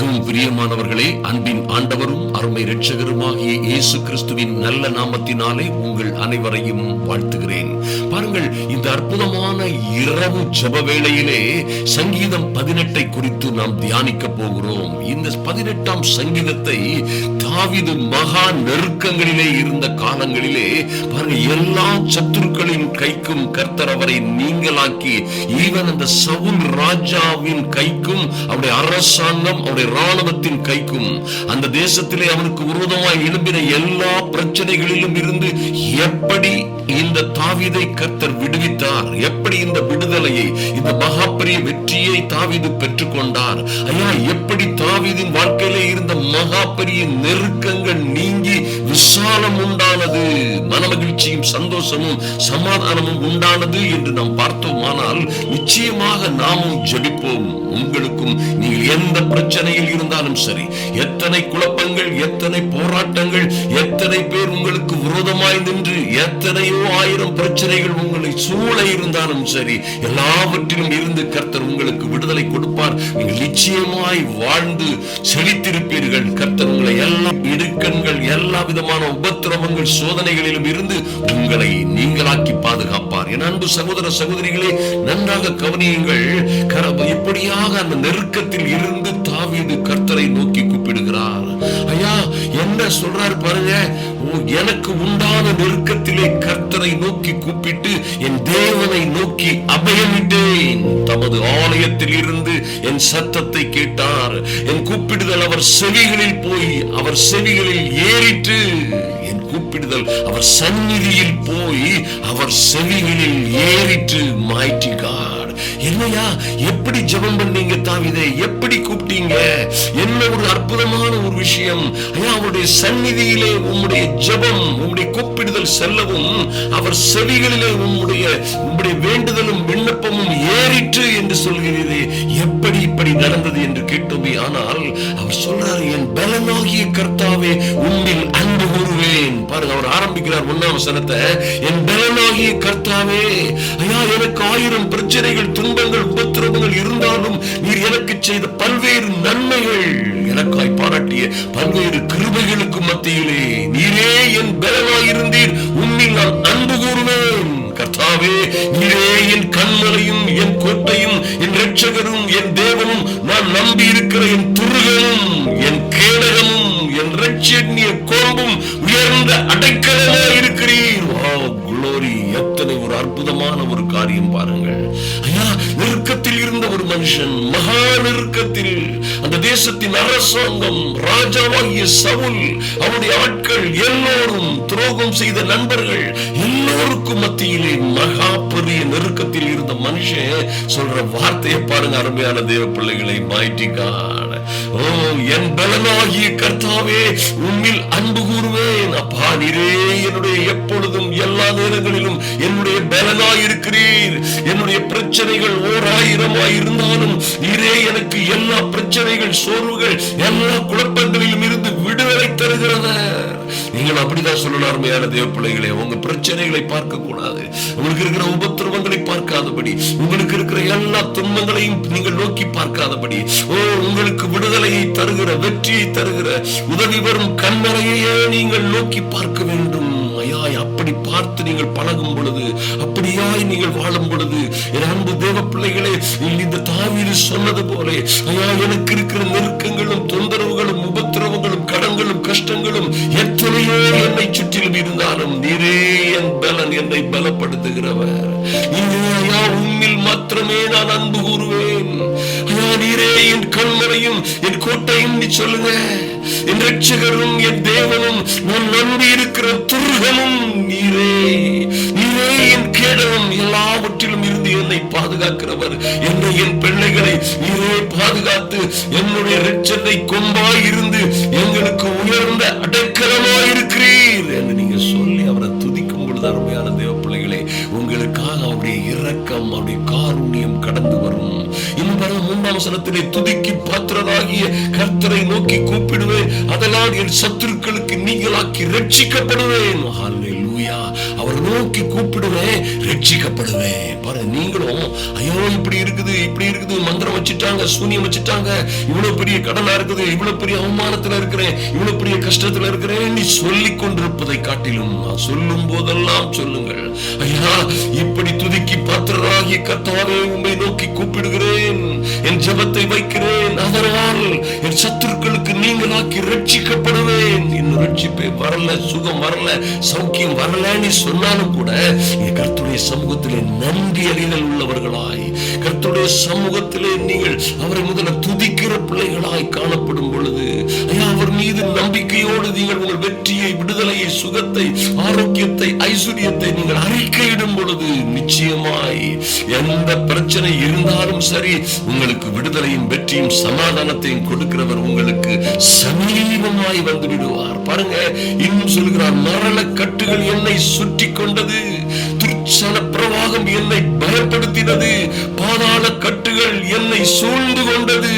you பிரியமானவர்களே அன்பின் ஆண்டவரும் அருமை இரட்சகருமாகிய இயேசு கிறிஸ்துவின் நல்ல நாமத்தினாலே உங்கள் அனைவரையும் வாழ்த்துகிறேன். பாருங்கள் இந்த அற்புதமான இரவு ஜப வேளையிலே சங்கீதம் பதினெட்டை குறித்து நாம் தியானிக்க போகிறோம். இந்த பதினெட்டாம் சங்கீதத்தை தாவிது மகா நெருக்கங்களிலே இருந்த காலங்களிலே பாருங்க எல்லா சத்துருக்களின் கைக்கும் கர்த்தர் அவரை நீங்களாக்கி ஈவன் அந்த சவுல் ராஜாவின் கைக்கும் அவருடைய அரசாங்கம் அவருடைய ராணுவ ராணுவத்தின் கைக்கும் அந்த தேசத்திலே அவனுக்கு விரோதமாய் எழும்பின எல்லா பிரச்சனைகளிலும் இருந்து எப்படி இந்த தாவிதை கர்த்தர் விடுவித்தார்? எப்படி இந்த விடுதலையை இந்த மகாபெரிய வெற்றியை தாவிது பெற்றுக்கொண்டார்? ஐயா எப்படி தாவிதின் வாழ்க்கையிலே இருந்த மகாபெரிய நெருக்கங்கள் நீங்கி விசாலம் உண்டானது மனமகிழ்ச்சியும் சந்தோஷமும் சமாதானமும் உண்டானது என்று நாம் பார்த்தோமானால் நிச்சயமாக நாமும் ஜபிப்போம். உங்களுக்கும் நீங்கள் எந்த பிரச்சனையில் இருந்தாலும் சரி எத்தனை குழப்பங்கள் எத்தனை போராட்டங்கள் எத்தனை பேர் உங்களுக்கு விரோதமாய் நின்று எத்தனையோ ஆயிரம் பிரச்சனைகள் உங்களை சூழ இருந்தாலும் சரி எல்லாவற்றிலும் இருந்து கர்த்தர் உங்களுக்கு விடுதலை கொடுப்பார். நீங்கள் நிச்சயமாய் வாழ்ந்து செழித்திருப்பீர்கள். கர்த்தர் உங்களை எல்லா இடுக்கண்கள் எல்லா விதமான உபத்திரவங்கள் சோதனைகளிலும் இருந்து உங்களை நீங்களாக்கி பாதுகாப்பார். என் அன்பு சகோதர சகோதரிகளே நன்றாக கவனியுங்கள். கர- இப்படியாக அந்த நெருக்கத்தில் இருந்து தாவீது கர்த்தரை நோக்கி கூப்பிடுகிறார். ஐயா என்ன சொல்றாரு பாருங்க. எனக்கு உண்டான நெருக்கத்திலே கர்த்தரை நோக்கி கூப்பிட்டு என் தேவனை நோக்கி அபயமிட்டேன். தமது ஆலயத்தில் இருந்து என் சத்தத்தை கேட்டார். என் கூப்பிடுதல் அவர் செவிகளில் போய் அவர் செவிகளில் ஏறிற்று. என் கூப்பிடுதல் அவர் சந்நிதியில் போய் அவர் செவிகளில் ஏறிட்டு mighty என்னையா எப்படி ஜெபம் பண்ணீங்க தாவிதே? எப்படி கூப்பிட்டீங்க? என்ன ஒரு அற்புதமான ஒரு விஷயம். ஐயா அவருடைய சந்நிதியிலே உம்முடைய ஜெபம் உம்முடைய கூப்பிடுதல் செல்லவும் அவர் செவிகளிலே உம்முடைய உம்முடைய வேண்டுதலும் விண்ணப்பமும் ஏறிற்று என்று சொல்கிறது எப்படி இப்படி நடந்தது என்று கேட்டோமே ஆனால் அவர் சொல்றாரு என் பலனாகிய கர்த்தாவே உண்மையில் அன்பு கூறுவேன். பாருங்க அவர் ஆரம்பிக்கிறார் ஒன்னாம் சனத்தை என் பலனாகிய கர்த்தாவே ஐயா எனக்கு ஆயிரம் பிரச்சனைகள் துன்பங்கள் உபத்திரவங்கள் இருந்தாலும் நீர் எனக்கு செய்த பல்வேறு நன்மைகள் எனக்காய் பாராட்டிய பல்வேறு கிருபைகளுக்கு மத்தியிலே நீரே என் பலனாயிருந்தீர். உன்னில் நான் அன்பு கூறுவேன். கர்த்தாவே நீரே என் கண்மலையும் என் கோட்டையும் என் ரட்சகரும் என் தேவனும் நான் நம்பி இருக்கிற என் துருகனும் என் கேடகமும் என் ரட்சிய கோம்பும் உயர்ந்த அடைக்கலமா இருக்கிறீர். குளோரி எத்தனை ஒரு அற்புதமான ஒரு காரியம் பாருங்கள். ஐயா நெருக்கத்தில் இருந்த ஒரு மனுஷன் மகா நெருக்கத்தில் அந்த தேசத்தின் அரசாங்கம் ராஜாவாகிய சவுல் அவருடைய ஆட்கள் எல்லோரும் துரோகம் செய்த நண்பர்கள் எல்லோருக்கும் மத்தியிலே மகா பெரிய நெருக்கத்தில் இருந்த மனுஷன் சொல்ற வார்த்தையை பாருங்க அருமையான தேவ பிள்ளைகளை mighty ஓ என் பலனாகிய கர்த்தாவே உம்மில் அன்பு கூறுவேன். அப்பா நீரே என்னுடைய எப்பொழுதும் நேரங்களிலும் என்னுடைய பலனாய் இருக்கிறீர் என்னுடைய பிரச்சனைகள் ஓர் ஆயிரமாய் இருந்தாலும் நீரே எனக்கு எல்லா பிரச்சனைகள் சோர்வுகள் எல்லா குழப்பங்களிலும் இருந்து விடுதலை தருகிறவர். நீங்கள் அப்படிதான் சொல்லலாம் அருமையான தேவ பிள்ளைகளே. உங்க பிரச்சனைகளை பார்க்க கூடாது உங்களுக்கு இருக்கிற உபத்திரவங்களை பார்க்காதபடி உங்களுக்கு இருக்கிற எல்லா துன்பங்களையும் நீங்கள் நோக்கி பார்க்காதபடி ஓ உங்களுக்கு விடுதலையை தருகிற வெற்றியை தருகிற உதவி வரும் கண்மலையே நீங்கள் நோக்கி பார்க்க வேண்டும். ஐயாய் அப்படி பார்த்து நீங்கள் பழகும் பொழுது அப்படியாய் நீங்கள் வாழும் பொழுது என் அன்பு தேவ பிள்ளைகளே இந்த தாவீது சொன்னது போலே ஐயா எனக்கு இருக்கிற நெருக்கங்களும் தொந்தரவுகளும் உபத்திரவங்களும் கடன்களும் கஷ்டங்களும் என் எத்தனையோ என்னை சுற்றிலும் இருந்தாலும் நீரே என் பலன் என்னை பலப்படுத்துகிறவர். நீரே ஐயா உம்மில் மாத்திரமே நான் அன்பு கூறுவேன். ஐயா நீரே என் கண்மறையும் என் கோட்டையும் நீ சொல்லுங்க. என் ரட்சகரும் என் தேவனும் நான் நம்பி இருக்கிற துருகமும் நீரே. நீரே என் கேடகம் எல்லாவற்றிலும் இருந்து என்னை பாதுகாக்கிறவர். என்னை என் பிள்ளைகளை நீரே பாதுகாத்து என்னுடைய ரட்சத்தை கொம்பாய் இருந்து எங்களுக்கு உயர்ந்த அடைக்கலமாய் இருக்கிறீர் என்று நீங்க சொல்லி அவரை துதிக்கும் பொழுது அருமையான தேவ பிள்ளைகளே உங்களுக்காக அவருடைய இரக்கம் அவருடைய காருண்யம் கடந்து வரும். இன்னும் மூன்றாம் வசனத்திலே துதிக்கு பாத்திரராகிய கர்த்தரை நோக்கி கூப்பிடுவேன். அதனால் என் சத்துருக்களுக்கு நீங்களாக்கி ரட்சிக்கப்படுவேன் ஹalleluya அவர் நோக்கி கூப்பிடுவேன் ரட்சிக்கப்படுவேன். பாரு நீங்களும் ஐயோ இப்படி இருக்குது இப்படி இருக்குது மந்திரம் வச்சுட்டாங்க சூனியம் வச்சுட்டாங்க இவ்வளவு பெரிய கடனா இருக்குது இவ்வளவு பெரிய அவமானத்துல இருக்கிறேன் இவ்வளவு பெரிய கஷ்டத்துல இருக்கிறேன் நீ சொல்லிக் கொண்டிருப்பதை காட்டிலும் சொல்லும் போதெல்லாம் சொல்லுங்கள். ஐயா இப்படி துதிக்கி பாத்திரராகிய கர்த்தாவே உண்மை நோக்கி கூப்பிடுகிறேன். என் ஜபத்தை வைக்கிறேன். அதனால் என் சத்துருக்களுக்கு நீங்களாக்கி ரட்சிக்கப்படுவேன். இன்னும் ரட்சிப்பே வரல சுகம் வரல சௌக்கியம் வரல. நீ சொன்னாலும் கூட என் சமூகத்திலே நன்றி அறிதல் உள்ளவர்களாய். கர்த்துடைய சமூகத்திலே நீங்கள் அவரை முதல்ல துதிக்கிற பிள்ளைகளாய் காணப்படும் பொழுது மீது நம்பிக்கையோடு நீங்கள் உங்கள் வெற்றியை விடுதலையை சுகத்தை ஆரோக்கியத்தை ஐஸ்வர்யத்தை நீங்கள் அறிக்கையிடும் பொழுது நிச்சயமாய் எந்த பிரச்சனை இருந்தாலும் சரி உங்களுக்கு விடுதலையும் வெற்றியும் சமாதானத்தையும் கொடுக்கிறவர் உங்களுக்கு சமீபமாய் வந்து விடுவார். பாருங்க இன்னும் சொல்கிறார் மரண கட்டுகள் என்னை சுற்றி கொண்டது துர்ச்சன பிரவாகம் என்னை பயப்படுத்தினது பாதாள கட்டுகள் என்னை சூழ்ந்து கொண்டது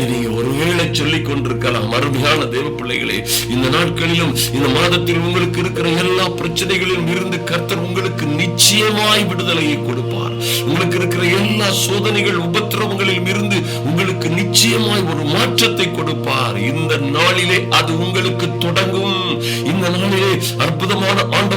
என்று நீங்க ஒருவேளை சொல்லிக் கொண்டிருக்கலாம். அருமையான தேவ பிள்ளைகளே இந்த நாட்களிலும் இந்த மாதத்தில் உங்களுக்கு இருக்கிற எல்லா பிரச்சனைகளிலும் இருந்து கர்த்தர் உங்களுக்கு நிச்சயமாய் விடுதலையை கொடுப்பார். உங்களுக்கு இருக்கிற எல்லா சோதனைகள் உபத்திரவங்களிலும் இருந்து உங்களுக்கு நிச்சயமாய் ஒரு மாற்றத்தை கொடுப்பார். இந்த நாளிலே அது உங்களுக்கு தொடங்கும். இந்த நாளிலே அற்புதமான ஆண்டவரை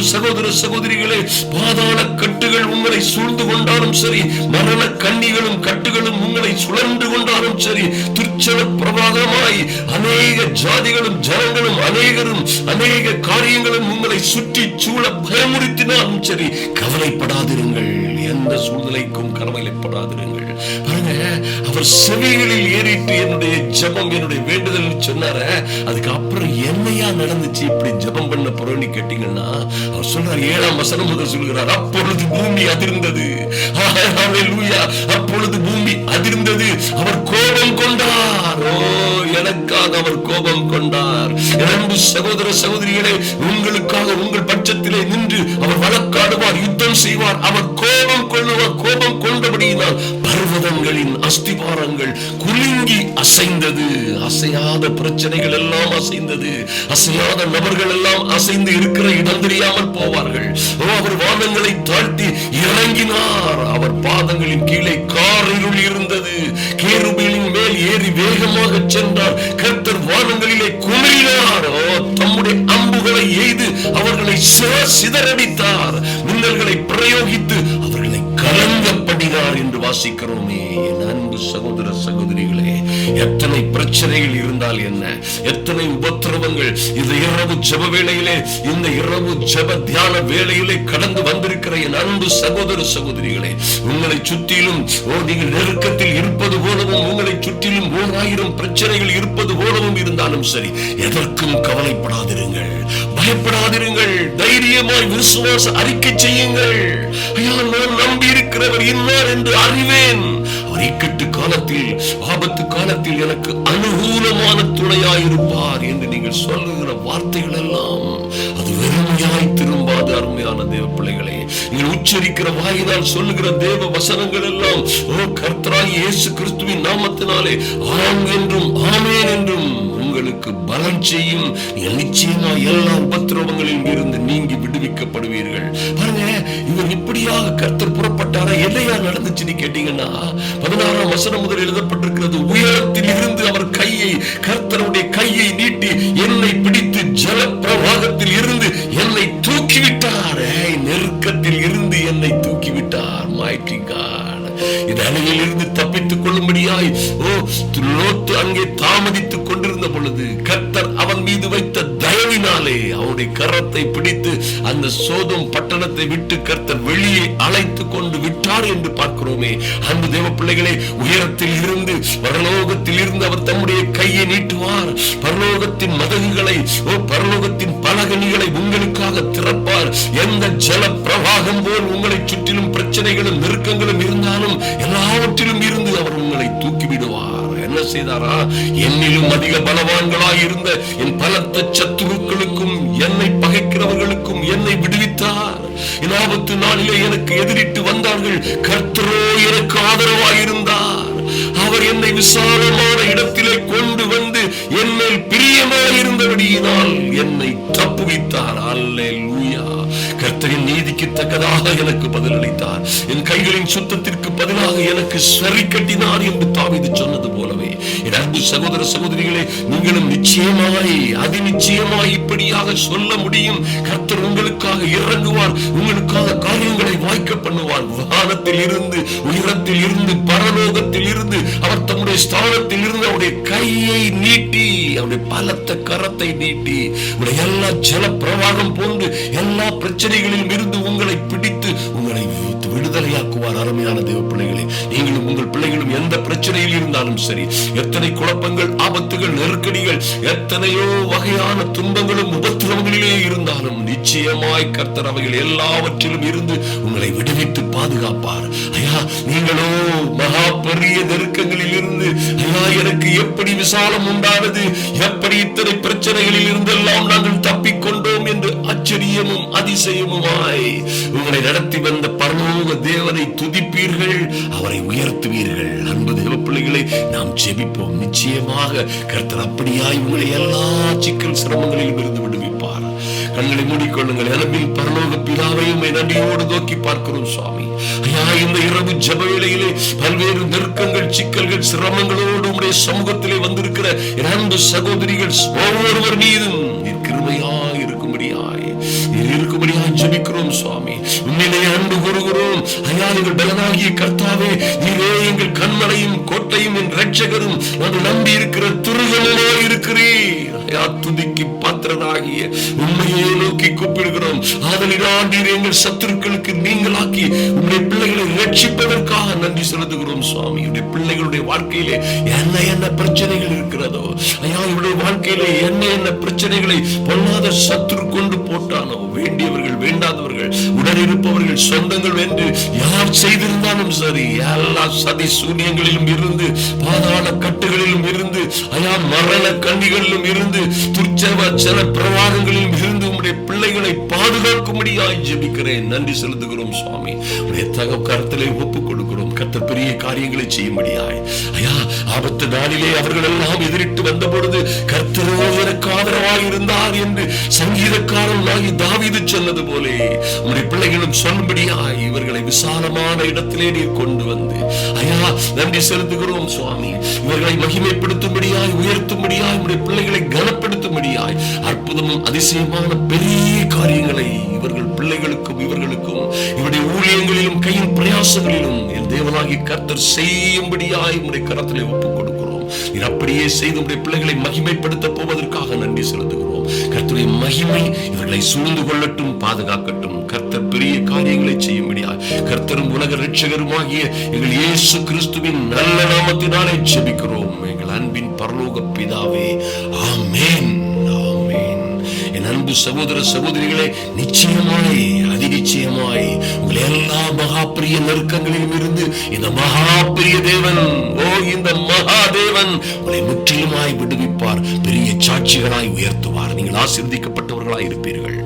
அன்பு சகோதர சகோதரிகளே பாதாள கட்டுகள் உங்களை சூழ்ந்து கொண்டாலும் சரி மரண கண்ணிகளும் கட்டுகளும் உங்களை சுழன்று கொண்டாலும் சரி துர்ச்சல பிரபாகமாய் அநேக ஜாதிகளும் ஜனங்களும் அநேகரும் அநேக காரியங்களும் உங்களை சுற்றி சூழ பயமுறுத்தினாலும் சரி கவலைப்படாதிருங்கள். எந்த சூழ்நிலைக்கும் கவலைப்படாதிருங்கள் பாருங்க அவர் செவிகளில் ஏறிட்டு என்னுடைய ஜபம் என்னுடைய வேண்டுதல் சொன்னார. அதுக்கு அப்புறம் என்னையா நடந்துச்சு இப்படி ஜபம் பண்ண புறணி கேட்டீங்கன்னா அவர் சொல்றார் ஏழாம் வசனம் முதல் சொல்கிறார் அப்பொழுது பூமி அதிர்ந்தது. அப்பொழுது பூமி அதிர்ந்தது அவர் கோபம் கொண்டார். ஓ எனக்காக அவர் கோபம் கொண்டார். இரண்டு சகோதர சகோதரிகளை உங்களுக்காக உங்கள் பட்சத்திலே நின்று அவர் வழக்காடுவார் யுத்தம் செய்வார். அவர் கோபம் கோபம் கொள்ளுவர் கோபம் கொண்டபடியினால் பர்வதங்களின் அஸ்திபாரங்கள் குலுங்கி அசைந்தது. அசையாத பிரச்சனைகள் எல்லாம் அசைந்தது. அசையாத நபர்கள் எல்லாம் அசைந்து இருக்கிற இடம் தெரியாமல் போவார்கள். ஓ அவர் வானங்களை தாழ்த்தி இறங்கினார். அவர் பாதங்களின் கீழே காரிருள் இருந்தது. கேருபீலின் மேல் ஏறி வேகமாக சென்றார். கர்த்தர் வானங்களிலே குமிழினார். தம்முடைய அம்புகளை எய்து அவர்களை சிற- சிதறடித்தார். வாசிக்கிறோமே. என் அன்பு சகோதர சகோதரிகளே எத்தனை பிரச்சனைகள் இருந்தால் என்ன? எத்தனை உபத்திரவங்கள் இந்த இரவு ஜெப வேளையிலே இந்த இரவு ஜெப தியான வேளையிலே கடந்து வந்து என் அன்பு சகோதர சகோதரிகளே உங்களை சுற்றிலும் ஓ நீங்கள் நெருக்கத்தில் இருப்பது போலவும் உங்களை சுற்றிலும் ஓர் ஆயிரம் பிரச்சனைகள் இருப்பது போலவும் இருந்தாலும் சரி எதற்கும் கவலைப்படாதிருங்கள். பயப்படாதிருங்கள். தைரியமாய் விசுவாச அறிக்கை செய்யுங்கள். ஐயா நான் நம்பி இருக்கிறவர் இன்னார் என்று அறிவேன். அவர் இக்கட்டு காலத்தில் ஆபத்து காலத்தில் எனக்கு அனுகூலமான துணையாயிருப்பார் என்று நீங்கள் சொல்லுகிற வார்த்தைகள் எல்லாம் அது வெறுமையாய் திரும்ப திரும்பாது அருமையான தேவ பிள்ளைகளே நீங்கள் உச்சரிக்கிற வாயினால் சொல்லுகிற தேவ வசனங்கள் எல்லாம் ஓ கர்த்தராய் இயேசு கிறிஸ்துவின் நாமத்தினாலே ஆம் என்றும் ஆமேன் என்றும் உங்களுக்கு பலன் செய்யும். நிச்சயமா எல்லா உபத்திரவங்களில் இருந்து நீங்கி விடுவிக்கப்படுவீர்கள். பாருங்க இவர் இப்படியாக கர்த்தர் புறப்பட்டாரா? எல்லையா நடந்துச்சுன்னு கேட்டீங்கன்னா பதினாறாம் வசனம் முதல் எழுதப்பட்டிருக்கிறது வெளியே அழைத்து கொண்டு விட்டார் என்று பார்க்கிறோமே. அன்பு தேவ பிள்ளைகளே உயரத்தில் இருந்து பரலோகத்தில் இருந்து அவர் தம்முடைய கையை நீட்டுவார். பரலோகத்தின் மதகுகளை ஓ பரலோகத்தின் பலகனிகளை உங்களுக்காக திறப்பார். எந்த ஜல பிரவாகம் போல் உங்களை சுற்றிலும் பிரச்சனைகளும் நெருக்கங்களும் இருந்தாலும் எல்லாவற்றிலும் இருந்து அவர் உங்களை தூக்கி விடுவார் என்ன செய்தாரா? என்னிலும் அதிக பலவான்களாய் இருந்த என் பலத்த சத்துருக்களுக்கும் ஆபத்து நாளிலே எனக்கு எதிரிட்டு வந்தார்கள். கர்த்தரோ எனக்கு ஆதரவாயிருந்தார். அவர் என்னை விசாலமான இடம் நீதிக்கு எனக்கு பதிலளித்தார். என் கைகளின் சுத்தத்திற்கு பதிலாக எனக்கு சரி கட்டினார் என்று தாவீது சொன்னது போலவே. என் அன்பு சகோதர சகோதரிகளே நீங்களும் நிச்சயமாய் அதி நிச்சயமாய் இப்படியாக சொல்ல முடியும். கர்த்தர் உங்களுக்காக இறங்குவார் உங்களுக்காக காரியங்களை வாய்க்க பண்ணுவார். வானத்தில் இருந்து உயரத்தில் இருந்து பரலோகத்தில் இருந்து அவர் தம்முடைய ஸ்தானத்தில் இருந்து அவருடைய கையை நீட்டி அவருடைய பலத்த கரத்தை நீட்டி எல்லா ஜல பிரவாகம் போன்று எல்லா பிரச்சனைகளிலும் இருந்து உங்களை பிடித்து உங்களை விடுதலையாக்குவார் அருமையான தேவ பிள்ளைகளே. நீங்களும் உங்கள் பிள்ளைகளும் எந்த பிரச்சனையில் இருந்தாலும் சரி எத்தனை குழப்பங்கள் ஆபத்துகள் நெருக்கடிகள் எத்தனையோ வகையான துன்பங்களும் உபத்திரவங்களிலே இருந்தாலும் நிச்சயமாய் கர்த்தர் அவைகள் எல்லாவற்றிலும் இருந்து உங்களை விடுவித்து பாதுகாப்பார். ஐயா நீங்களோ மகா பெரிய நெருக்கங்களில் இருந்து ஐயா எனக்கு எப்படி விசாலம் உண்டானது? எப்படி இத்தனை பிரச்சனைகளில் இருந்தெல்லாம் நாங்கள் தப்பிக்கோ நடத்தி வந்த பரலோக தேவனை துதிப்பீர்கள் அவரை உயர்த்துவீர்கள். அன்பு தேவ பிள்ளைகளை நாம் ஜெபிப்போம். நிச்சயமாக கர்த்தர் அப்படியாய் உங்களை எல்லா சிக்கல் சிரமங்களிலும் இருந்து விடுவிப்பார். கண்களை மூடிக்கொள்ளுங்கள். அன்பில் பரலோக பிதாவையும் நன்றியோடு நோக்கி பார்க்கிறோம் சுவாமி. ஐயா இந்த இரவு ஜப வேளையிலே பல்வேறு நெருக்கங்கள் சிக்கல்கள் சிரமங்களோடு உடைய சமூகத்திலே வந்திருக்கிற இரண்டு சகோதரிகள் ஒவ்வொருவர் மீதும் கிருமையாய் இருக்கும்படியாய் இருக்கும்படியா இருக்கும்படியாய் ஜெபிக்கிறோம் சுவாமி. உன்னிலே அன்பு கூறுகிறோம். ஐயா எங்கள் பலனாகிய கர்த்தாவே நீரே எங்கள் கண்மலையும் கோட்டையும் என் ரட்சகரும் நாங்கள் நம்பி இருக்கிற துருகளிலே இருக்கிறீர். ஐயா துதிக்கு பாத்திரனாகிய உண்மையை நோக்கி கூப்பிடுகிறோம். ஆதலினால் நீர் எங்கள் சத்துருக்களுக்கு நீங்களாக்கி உங்களுடைய பிள்ளைகளை ரட்சிப்பதற்கு நன்றி செலுத்துகிறோம் சுவாமி. பிள்ளைகளுடைய வாழ்க்கையிலே என்ன என்ன பிரச்சனைகள் இருக்கிறதோ ஐயா இவருடைய வாழ்க்கையிலே என்ன என்ன பிரச்சனைகளை பொல்லாத சத்துரு கொண்டு போட்டானோ வேண்டியவர்கள் வேண்டாதவர்கள் உடன் இருப்பவர்கள் சொந்தங்கள் என்று யார் செய்திருந்தாலும் சரி எல்லா சதி சூன்யங்களிலும் இருந்து பாதாள கட்டுகளிலும் இருந்து அயா மரண கண்ணிகளிலும் இருந்து துர்ச்சவ பிரவாகங்களிலும் இருந்து உம்முடைய பிள்ளைகளை பாதுகாக்கும்படியாய் ஜெபிக்கிறேன். நன்றி செலுத்துகிறோம் சுவாமி. உடைய தக கருத்திலே ஒப்புக் கொடுக்கிறோம். கத்த பெரிய காரியங்களை செய்யும்படியாய். ஐயா ஆபத்து நாளிலே அவர்கள் எல்லாம் எதிரிட்டு வந்த பொழுது கர்த்தரோ எனக்கு ஆதரவாய் இருந்தார் என்று சங்கீதக்காரன் ஆகி தாவிது சொன்னது போலே உங்களுடைய பிள்ளைகளும் சொன்னபடியா இவர்களை விசாலமான இடத்திலே நீர் கொண்டு வந்து. ஐயா நன்றி செலுத்துகிறோம் சுவாமி. இவர்களை மகிமைப்படுத்தும்படியாய் உயர்த்தும்படியாய் உம்முடைய பிள்ளைகளை கனப்படுத்தும்படியாய் அற்புதமும் அதிசயமான பெரிய காரியங்களை இவர்கள் பிள்ளைகளுக்கும் இவர்களுக்கும் இவருடைய ஊழியங்களிலும் கையின் பிரயாசங்களிலும் என் தேவனாகி கர்த்தர் செய்யும்படியாய் உம்முடைய கரத்திலே ஒப்புக் கொடுக்கிறோம். நீர் அப்படியே செய்து உம்முடைய பிள்ளைகளை மகிமைப்படுத்த போவதற்காக நன்றி செலுத்துகிறோம். கர்த்தருடைய மகிமை இவர்களை சூழ்ந்து கொள்ளட்டும் பாதுகாக்கட்டும். பெரிய காரியங்களை செய்யும்படியாய் கர்த்தரும் உலக ரட்சகருமாகிய எங்கள் இயேசு கிறிஸ்துவின் நல்ல நாமத்தினாலே செபிக்கிறோம் எங்கள் அன்பின் பரலோக பிதாவே ஆமேன் ஆமேன். என் அன்பு சகோதர சகோதரிகளே நிச்சயமாய் அதிநிச்சயமாய் உங்களை எல்லா மகாபிரிய நெருக்கங்களிலும் இருந்து இந்த மகாபிரிய தேவன் ஓ இந்த மகாதேவன் உங்களை முற்றிலுமாய் விடுவிப்பார் பெரிய சாட்சிகளாய் உயர்த்துவார். நீங்கள் ஆசிர்வதிக்கப்பட்டவர்களாய் இருப்பீர்கள்